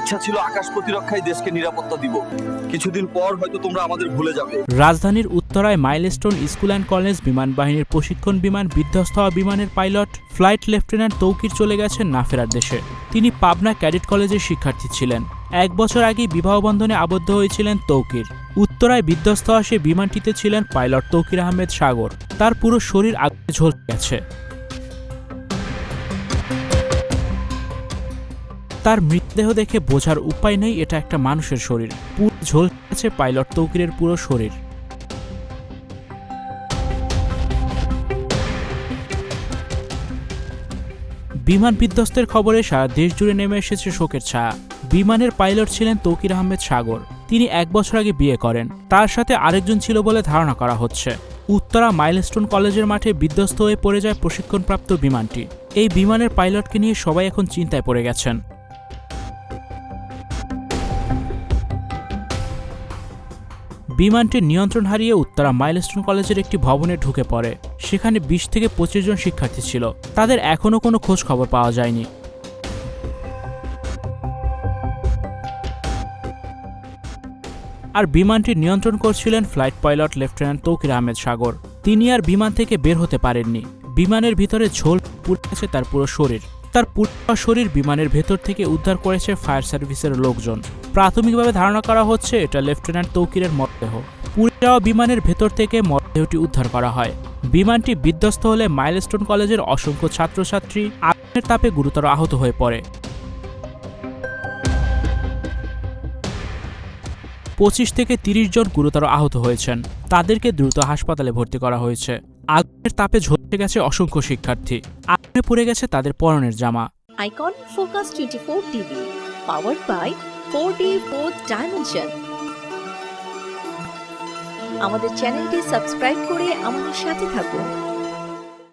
ইচ্ছা ছিল আকাশ প্রতিরক্ষায় দেশকে নিরাপত্তা দিব। কিছুদিন পর হয়তো তোমরা আমাদের ভুলে যাবে। রাজধানীর উত্তরায় মাইলস্টোন স্কুল অ্যান্ড কলেজ বিমান বাহিনীর প্রশিক্ষণ বিমান, বিধ্বস্ত হওয়া বিমানের পাইলট, ফ্লাইট লেফটেন্যান্ট তৌকির চলে গেছেন না ফেরার দেশে। তিনি পাবনা ক্যাডেট কলেজের শিক্ষার্থী ছিলেন। এক বছর আগে বিবাহ বন্ধনে আবদ্ধ হয়েছিলেন তৌকির। উত্তরায় বিধ্বস্ত হওয়া সে বিমানটিতে ছিলেন পাইলট তৌকির আহমেদ সাগর। তার পুরো শরীর আগুনে ঝলসে গেছে। তার মৃতদেহ দেখে বোঝার উপায় নেই, এটা একটা মানুষের শরীর। পুরো ঝোল আছে পাইলট তৌকিরের পুরো শরীর। বিমান বিধ্বস্তের খবরে সারা দেশ জুড়ে নেমে এসেছে শোকের ছায়া। বিমানের পাইলট ছিলেন তৌকির আহমেদ সাগর। তিনি এক বছর আগে বিয়ে করেন। তার সাথে আরেকজন ছিল বলে ধারণা করা হচ্ছে। উত্তরা মাইলস্টোন কলেজের মাঠে বিধ্বস্ত হয়ে পড়ে যায় প্রশিক্ষণপ্রাপ্ত বিমানটি। এই বিমানের পাইলটকে নিয়ে সবাই এখন চিন্তায় পড়ে গেছেন। বিমানটির নিয়ন্ত্রণ হারিয়ে উত্তরা মাইলস্টোন কলেজের একটি ভবনে ঢুকে পড়ে। সেখানে বিশ থেকে পঁচিশ জন শিক্ষার্থী ছিল। তাদের এখনও কোনো খোঁজ খবর পাওয়া যায়নি। আর বিমানটি নিয়ন্ত্রণ করছিলেন flight pilot lieutenant Tauqir Ahmed Sagar. তিনি আর বিমান থেকে বের হতে পারেননি। বিমানের ভিতরে ঝোল পুড়ে গেছে তার পুরো শরীর। তার পুরো শরীর বিমানের ভেতর থেকে উদ্ধার করেছে ফায়ার সার্ভিসের লোকজন। প্রাথমিকভাবে ধারণা করা হচ্ছে এটা লেফটেন্যান্ট তৌকিরের মরদেহ। পুড়ে যাওয়া বিমানের ভেতর থেকে মরদেহটি উদ্ধার করা হয়। বিমানটি বিধ্বস্ত হলে মাইলস্টোন কলেজের অসংখ্য ছাত্রছাত্রী আগুনের তাপে গুরুতর আহত হয়ে পড়ে। পঁচিশ থেকে তিরিশ জন গুরুতর আহত হয়েছেন। তাদেরকে দ্রুত হাসপাতালে ভর্তি করা হয়েছে। আগুনের তাপে ঝরতে গেছে অসংখ্য শিক্ষার্থী। আগুনে পুড়ে গেছে তাদের পরনের জামা। Icon Focus 24 TV, powered by 4D 4th Dimension. আমাদের চ্যানেলটি সাবস্ক্রাইব করে আমাদের সাথে থাকুন